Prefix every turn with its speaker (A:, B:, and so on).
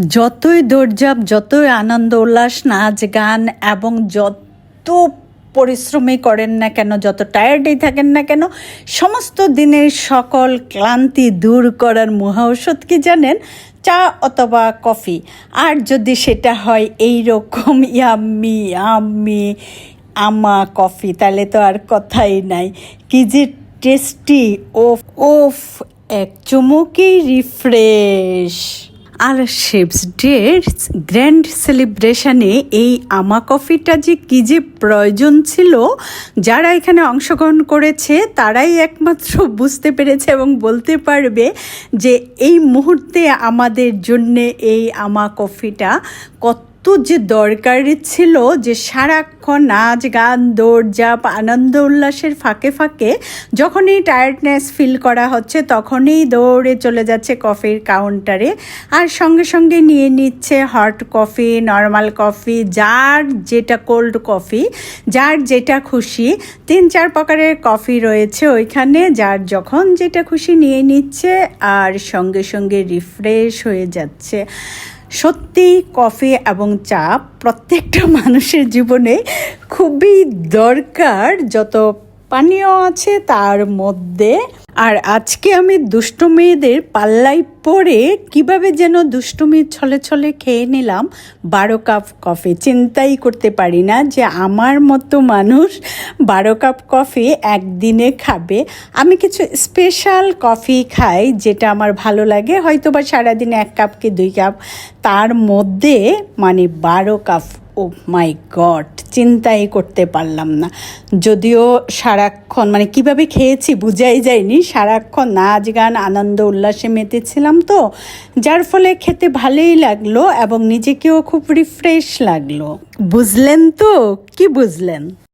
A: যতই দৌড়ঝাঁপ যতই আনন্দ, উল্লাস, নাচ, গান এবং যত পরিশ্রমই করেন না কেন, যত টায়ার্ডই থাকেন না কেন, সমস্ত দিনের সকল ক্লান্তি দূর করার মহা ঔষধ কি জানেন? চা অথবা কফি। আর যদি সেটা হয় এই রকম ইয়াম্মি আম্মি আমা, কফি, তাহলে তো আর কথাই নাই। কি যে টেস্টি ওফ ওফ, এক চুমুকেই রিফ্রেশ আর শেপস ডের গ্র্যান্ড সেলিব্রেশনে এই আমা কফিটা যে কী যে প্রয়োজন ছিল, যারা এখানে অংশগ্রহণ করেছে, তারাই একমাত্র বুঝতে পেরেছে এবং বলতে পারবে যে এই মুহূর্তে আমাদের জন্যে এই আমা কফিটা কত তো যে দরকারি ছিল যে সারাক্ষণ নাচ, গান, দৌড়ঝাঁপ, আনন্দ উল্লাসের ফাঁকে ফাঁকে যখনই টায়ার্ডনেস ফিল করা হচ্ছে তখনই দৌড়ে চলে যাচ্ছে কফির কাউন্টারে আর সঙ্গে সঙ্গে নিয়ে নিচ্ছে হট কফি নর্মাল কফি যার যেটা কোল্ড কফি যার যেটা খুশি। তিন চার প্রকারের কফি রয়েছে ওইখানে, যার যখন যেটা খুশি নিয়ে নিচ্ছে আর সঙ্গে সঙ্গে রিফ্রেশ হয়ে যাচ্ছে। সত্যি কফি এবং চা প্রত্যেকটা মানুষের জীবনে খুবই দরকার যত পানীয় আছে তার মধ্যে। আর আজকে আমি দুষ্ট মেয়েদের পাল্লাই পরে কীভাবে যেন দুষ্টুমির ছলে ছলে খেয়ে নিলাম, বারো কাপ কফি। চিন্তাই করতে পারি না যে আমার মতো মানুষ বারো কাপ কফি একদিনে খাবে। আমি কিছু স্পেশাল কফি খাই যেটা আমার ভালো লাগে। হয়তো বা সারাদিনে এক কাপ কি দুই কাপ। তার মধ্যে মানে বারো কাপ ও মাই গড চিন্তাই করতে পারলাম না। যদিও সারাক্ষণ মানে কীভাবে খেয়েছি বুঝাই যায়নি, সারাক্ষণ নাচ গান, আনন্দ উল্লাসে মেতেছিলাম তো, যার ফলে খেতে ভালোই লাগল এবং নিজেকেও খুব রিফ্রেশ লাগল। বুঝলেন তো? কি বুঝলেন?